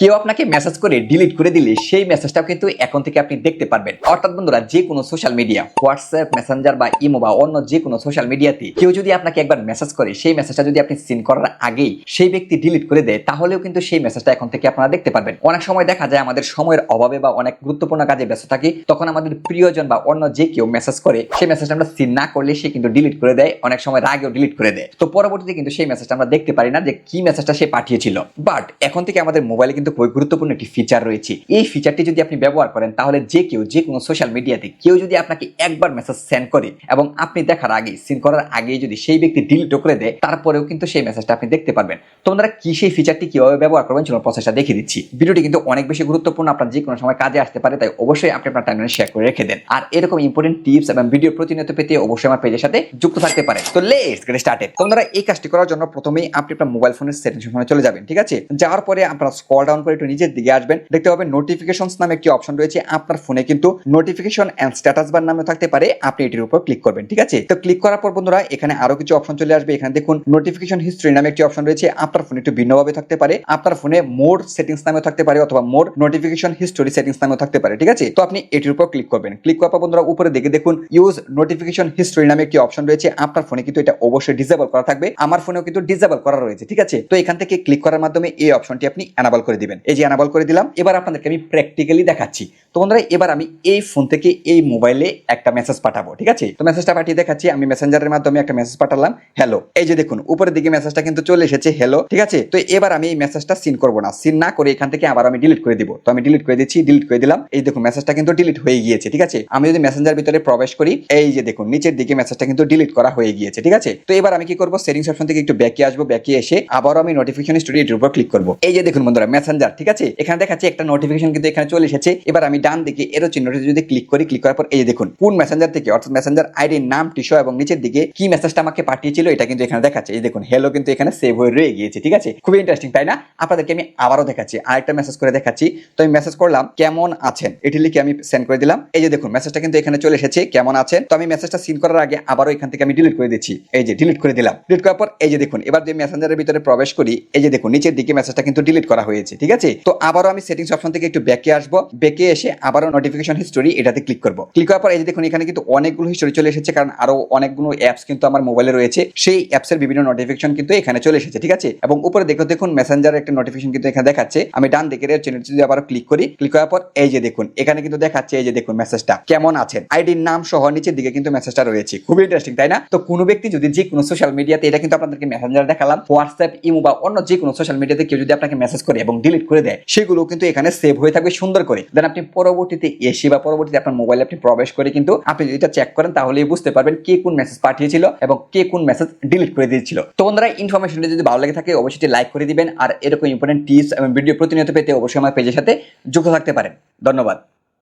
কেউ আপনাকে মেসেজ করে ডিলিট করে দিলে সেই মেসেজটাও কিন্তু এখন থেকে আপনি দেখতে পারবেন। অর্থাৎ বন্ধুরা, যে কোনো সোশ্যাল মিডিয়া হোয়াটসঅ্যাপ মেসেঞ্জার বা ইমো বা অন্য যে কোনো সোশ্যাল মিডিয়াতে কেউ যদি আপনাকে একবার মেসেজ করে, সেই মেসেজটা যদি আপনি সিন করার আগেই সেই ব্যক্তি ডিলিট করে দেয়, তাহলেও কিন্তু সেই মেসেজটা এখন থেকে আপনারা দেখতে পারবেন। অনেক সময় দেখা যায় আমাদের সময়ের অভাবে বা অনেক গুরুত্বপূর্ণ কাজে ব্যস্ত থাকি, তখন আমাদের প্রিয়জন বা অন্য যে কেউ মেসেজ করে, সেই মেসেজটা আমরা সিন না করলে সে কিন্তু ডিলিট করে দেয়, অনেক সময় রাগেও ডিলিট করে দেয়। তো পরবর্তীতে কিন্তু সেই মেসেজটা আমরা দেখতে পারি না যে কি মেসেজটা সে পাঠিয়েছিল। বাট এখন থেকে আমাদের মোবাইলে কিন্তু খুবই গুরুত্বপূর্ণ একটি ফিচার রয়েছে। এই ফিচারটি যদি আপনি ব্যবহার করেন, তাহলে যে কেউ, যে কোনো সোশ্যাল মিডিয়াতে কেউ যদি আপনাকে একবার মেসেজ সেন্ড করে এবং আপনি দেখার আগে সিন করার আগেই যদি সেই ব্যক্তি ডিলিট করে দেয়, তারপরেও কিন্তু সেই মেসেজটা আপনি দেখতে পারবেন। তোমরা কি সেই ফিচারটি কীভাবে ব্যবহার করবেন চলুন প্রসেসটা দেখিয়ে দিচ্ছি। ভিডিওটি কিন্তু অনেক বেশি গুরুত্বপূর্ণ, আপনার যে কোনো সময় কাজে আসতে পারে, তাই অবশ্যই আপনি আপনার টাইমলাইনে শেয়ার করে রেখে দেন। আর এরকম ইম্পর্টেন্ট টিপস এবং ভিডিও প্রতিনিয়ত পেতে অবশ্যই আমার পেজের সাথে যুক্ত থাকতে পারে তো লেটস গেট স্টার্টেড তোমরা এই কাজটি করার জন্য প্রথমেই আপনি আপনার মোবাইল ফোনের সেটিংস চলে যাবেন, ঠিক আছে? যাওয়ার পরে আপনারা স্ক্রল ডাউন করে একটু নিচের দিকে আসবেন। দেখতে পাবেন নোটিফিকেশনস নামে একটি অপশন রয়েছে। আপনার ফোনে কিন্তু নোটিফিকেশন এন্ড স্ট্যাটাস বার নামে থাকতে পারে। আপনি এটির উপর ক্লিক করবেন, ঠিক আছে? তো ক্লিক করার পর বন্ধুরা, এখানে আরও কিছু অপশন চলে আসবে। এখানে দেখুন নোটিফিকেশন হিস্ট্রি নামে একটি অপশন রয়েছে। আপনার ফোনে একটু ভিন্নভাবে থাকতে পারে। আপনার ফোনে মোড সেটিংস নামেও থাকতে পারে অথবা মোড নোটিফিকেশন হিস্টোরি সেটিংস নামেও থাকতে পারে, ঠিক আছে? তো আপনি এটির উপর ক্লিক করবেন। ক্লিক করার পর বন্ধুরা উপরে দেখে দেখুন ইউজ নোটিফিকেশন হিস্টোরি নামে একটি অপশন রয়েছে। আপনার ফোনে কিন্তু এটা অবশ্যই ডিসেবল করা থাকবে। আমার ফোনেও কিন্তু ডিসেবল করা রয়েছে, ঠিক আছে? তো এখান থেকে ক্লিক করার মাধ্যমে এই অপশনটি আপনি এনাবল করে দিবেন। এই যে এনাবল করে দিলাম, এবার আপনাদেরকে আমি প্র্যাকটিক্যালি দেখাচ্ছি। তো বন্ধুরা, এবার আমি এই ফোন থেকে এই মোবাইলে একটা মেসেজ পাঠাবো, ঠিক আছে? তো মেসেজটা পাঠিয়ে দেখাচ্ছি, আমি মেসেঞ্জারের মাধ্যমে একটা মেসেজ পাঠালাম হ্যালো এই যে দেখুন, উপরের দিকে মেসেজটা কিন্তু চলে এসেছে হ্যালো ঠিক আছে? তো এবার আমি এই মেসেজটা সিন করব না। সিন না করে এখান থেকে আবার আমি ডিলিট করে দিব। তো আমি ডিলিট করে দিচ্ছি ডিলিট করে দিলাম। এই দেখুন মেসেজটা কিন্তু ডিলিট হয়ে গিয়েছে, ঠিক আছে? আমি যদি মেসেঞ্জার ভিতরে প্রবেশ করি, এই যে দেখুন, নিচের দিকে মেসেজটা কিন্তু ডিলিট করা হয়ে গিয়েছে, ঠিক আছে? তো এবার আমি কি করব? সেটিংস অপশন থেকে একটু ব্যাকে আসব ব্যাকে এসে আবারও আমি নোটিফিকেশন স্টুডিওর উপর ক্লিক করব। এই যে দেখুন বন্ধুরা মেসেঞ্জার ঠিক আছে? এখানে দেখাচ্ছে একটা নোটিফিকেশন কিন্তু এখানে চলে এসেছে। এবার আমি ডান দিকে এরো চিহ্নটি যদি ক্লিক করি ক্লিক করার পর এই দেখুন, কোন মেসেঞ্জার থেকে, অর্থাৎ মেসেঞ্জার আইডির নাম টিসো এবং নিচের দিকে কি মেসেজটা আমাকে পাঠিয়েছিল, এটা কিন্তু এখানে দেখাচ্ছে। এই দেখুন হ্যালো কিন্তু এখানে সেভ হয়ে রয়ে গিয়েছে, ঠিক আছে? খুবই ইন্টারেস্টিং তাই না? আপনাদেরকে আমি আবারও দেখাচ্ছি, আরেকটা মেসেজ করে দেখাচ্ছি। তো আমি মেসেজ করলাম, কেমন আছেন? এটি লিখে আমি সেন্ড করে দিলাম। এই যে দেখুন মেসেজটা কিন্তু এখানে চলে এসেছে, কেমন আছেন? তো আমি মেসেজটা সিন করার আগে আবারও এখান থেকে আমি ডিলিট করে দিচ্ছি। এই যে ডিলিট করে দিলাম। ডিলিট করার পর এই যে দেখুন, এবার যদি মেসেঞ্জারের ভিতরে প্রবেশ করি, এই যে দেখুন, নিচের দিকে মেসেজটা কিন্তু ডিলিট করা হয়েছে ঠিক আছে? তো আবারও আমি সেটিংস অপশন থেকে একটু ব্যাকে আসব। ব্যাকে এসে আবারও নোটিফিকেশন হিস্টোরি এটাতে ক্লিক করব। ক্লিক করার পর এই যে দেখুন, এখানে কিন্তু অনেকগুলো হিস্টোরি চলে এসেছে, কারণ আরও অনেকগুলো অ্যাপস কিন্তু আমার মোবাইলে রয়েছে। সেই অ্যাপসের বিভিন্ন নোটিফিকেশন কিন্তু এখানে চলে এসেছে, ঠিক আছে? এবং উপরে দেখো, দেখুন মেসেঞ্জার একটা নোটিফিকেশন কিন্তু এখানে দেখাচ্ছে। আমি ডান দিকের চ্যানেলটি যদি আবার ক্লিক করি ক্লিক করার পর এই যে দেখুন, এখানে কিন্তু দেখাচ্ছে এই যে দেখুন মেসেজটা কেমন আছেন? আইডির নাম সহ নিচের দিকে কিন্তু মেসেজটা রয়েছে। খুবই ইন্টারেস্টিং তাই না? তো কোনো ব্যক্তি যদি যে কোনো সোশ্যাল মিডিয়াতে এটা কিন্তু আপনাদেরকে মেসেঞ্জার দেখালাম হোয়াটসঅ্যাপ ইমো বা অন্য যে কোনো সোশ্যাল মিডিয়াতে কেউ যদি আপনাকে মেসেজ করে এবং ডিলিট করে দেয় সেগুলো কিন্তু এখানে সেভ হয়ে থাকবে সুন্দর করে। দেন আপনি পরবর্তীতে এসে বা পরবর্তীতে আপনার মোবাইলে আপনি প্রবেশ করে কিন্তু আপনি যদি এটা চেক করেন, তাহলেই বুঝতে পারবেন কে কোন মেসেজ পাঠিয়েছিল এবং কে কোন মেসেজ ডিলিট করে দিয়েছিল। তো বন্ধুরা ইনফরমেশনটি যদি ভালো লাগে থাকে, অবশ্যই লাইক করে দিবেন। আর এরকম ইম্পর্টেন্ট টিপস এবং ভিডিও প্রতিনিয়ত পেতে অবশ্যই আমার পেজের সাথে যুক্ত থাকতে পারেন। ধন্যবাদ।